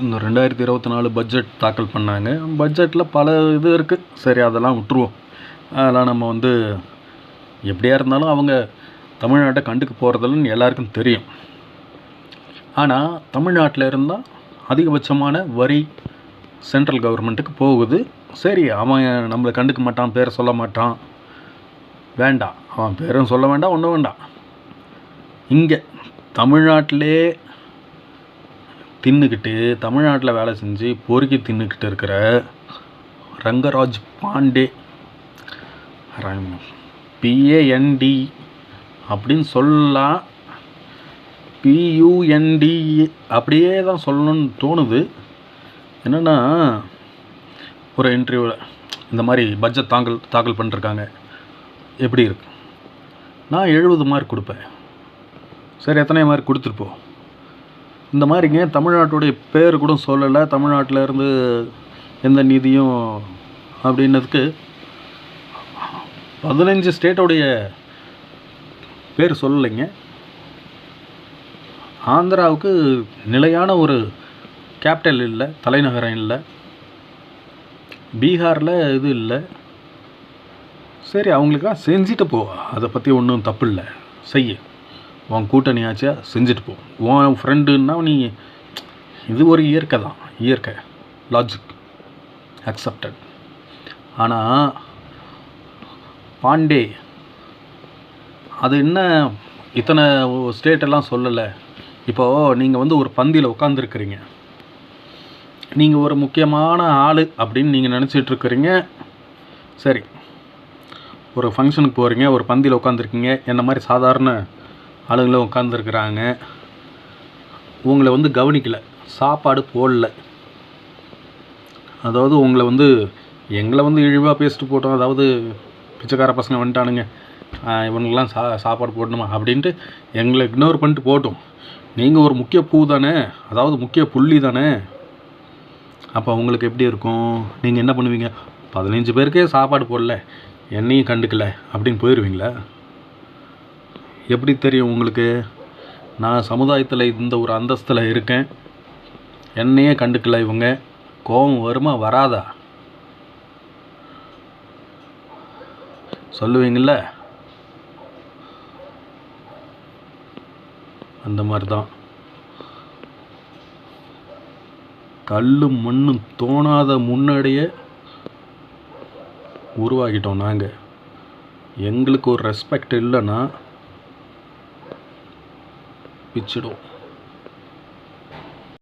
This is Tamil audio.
இந்த ரெண்டாயிரத்தி இருபத்தி நாலு பட்ஜெட் தாக்கல் பண்ணாங்க. பட்ஜெட்டில் பல இது இருக்குது சரி அதெல்லாம் விட்டுருவோம். அதெல்லாம் நம்ம வந்து எப்படியா இருந்தாலும் அவங்க தமிழ்நாட்டை கண்டுக்கு போகிறதில்லன்னு எல்லாருக்கும் தெரியும். ஆனால் தமிழ்நாட்டில் இருந்தால் அதிகபட்சமான வரி சென்ட்ரல் கவர்மெண்ட்டுக்கு போகுது. சரி அவன் நம்மளை கண்டுக்க மாட்டான் பேரை சொல்ல மாட்டான். வேண்டாம். அவன் பேரும் சொல்ல வேண்டாம் ஒன்றும் வேண்டாம். இங்கே தமிழ்நாட்டிலே தின்னுக்கிட்டு தமிழ்நாட்டில் வேலை செஞ்சு பொறுக்கி தின்னுக்கிட்டு இருக்கிற ரங்கராஜ் பாண்டே. பிஏஎன்டி அப்படின்னு சொல்லலாம் பியூஎன்டி அப்படியே தான் சொல்லணும்னு தோணுது. என்னென்னா ஒரு இன்டர்வியூவில் இந்த மாதிரி பட்ஜெட் தாக்கல் தாக்கல் பண்ணிருக்காங்க. எப்படி இருக்கு? நான் எழுபது மார்க் கொடுப்பேன். சரி எத்தனை மார்க் கொடுத்துருப்போம் இந்த மாதிரிங்க தமிழ்நாட்டுடைய பேர் கூட சொல்லலை. தமிழ்நாட்டில் இருந்து எந்த நிதியும் அப்படின்னதுக்கு பதினஞ்சு ஸ்டேட்டோடைய பேர் சொல்லலைங்க. ஆந்திராவுக்கு நிலையான ஒரு கேபிட்டல் இல்லை தலைநகரம் இல்லை. பீகாரில் இது இல்லை. சரி அவங்களுக்கெல்லாம் செஞ்சுட்டு போ. அதை பற்றி ஒன்றும் தப்பு இல்லை செய்ய. உன் கூட்டணியாச்சியா செஞ்சுட்டு போ. உன் ஃப்ரெண்டுன்னா நீ இது ஒரு இயற்கை தான். இயற்கை. லாஜிக் அக்செப்டட் ஆனால் பாண்டே அது என்ன இத்தனை ஸ்டேட்டெல்லாம் சொல்லலை. இப்போது நீங்கள் வந்து ஒரு பந்தியில் உட்காந்துருக்குறீங்க நீங்கள் ஒரு முக்கியமான ஆள் அப்படின்னு நீங்கள் நினச்சிட்ருக்குறீங்க. சரி. ஒரு ஃபங்க்ஷனுக்கு போகிறீங்க ஒரு பந்தியில் உட்காந்துருக்கீங்க என்ன மாதிரி சாதாரண ஆளுங்களும் உட்காந்துருக்குறாங்க உங்களை வந்து கவனிக்கலை. சாப்பாடு போடல. அதாவது உங்களை வந்து எங்களை வந்து இழிவாக பேசிட்டு போட்டோம். அதாவது பிச்சைக்கார பசங்க வந்துட்டானுங்க. ஆஹ் இவனுங்கெல்லாம் சா சாப்பாடு போடணுமா? அப்படின்ட்டு எங்களை இக்னோர் பண்ணிட்டு போட்டோம். நீங்கள் ஒரு முக்கிய பூ தானே? அதாவது முக்கிய புள்ளி தானே? அப்போ உங்களுக்கு எப்படி இருக்கும்? நீங்கள் என்ன பண்ணுவீங்க? பதினஞ்சு பேருக்கே சாப்பாடு போடல. என்னையும் கண்டுக்கல. அப்படின்னு போயிடுவீங்களா எப்படி தெரியும் உங்களுக்கு? நான் சமுதாயத்தில் இந்த ஒரு அந்தஸ்தில் இருக்கேன். என்னையே கண்டுக்கல இவங்க. கோபம் வருமா வராதா? சொல்லுவீங்கள அந்த மாதிரி தான் கல்லும் மண்ணும் தோணாத முன்னாடியே உருவாகிட்டோம் நாங்கள் எங்களுக்கு ஒரு ரெஸ்பெக்ட் இல்லைன்னா पिछड़ो।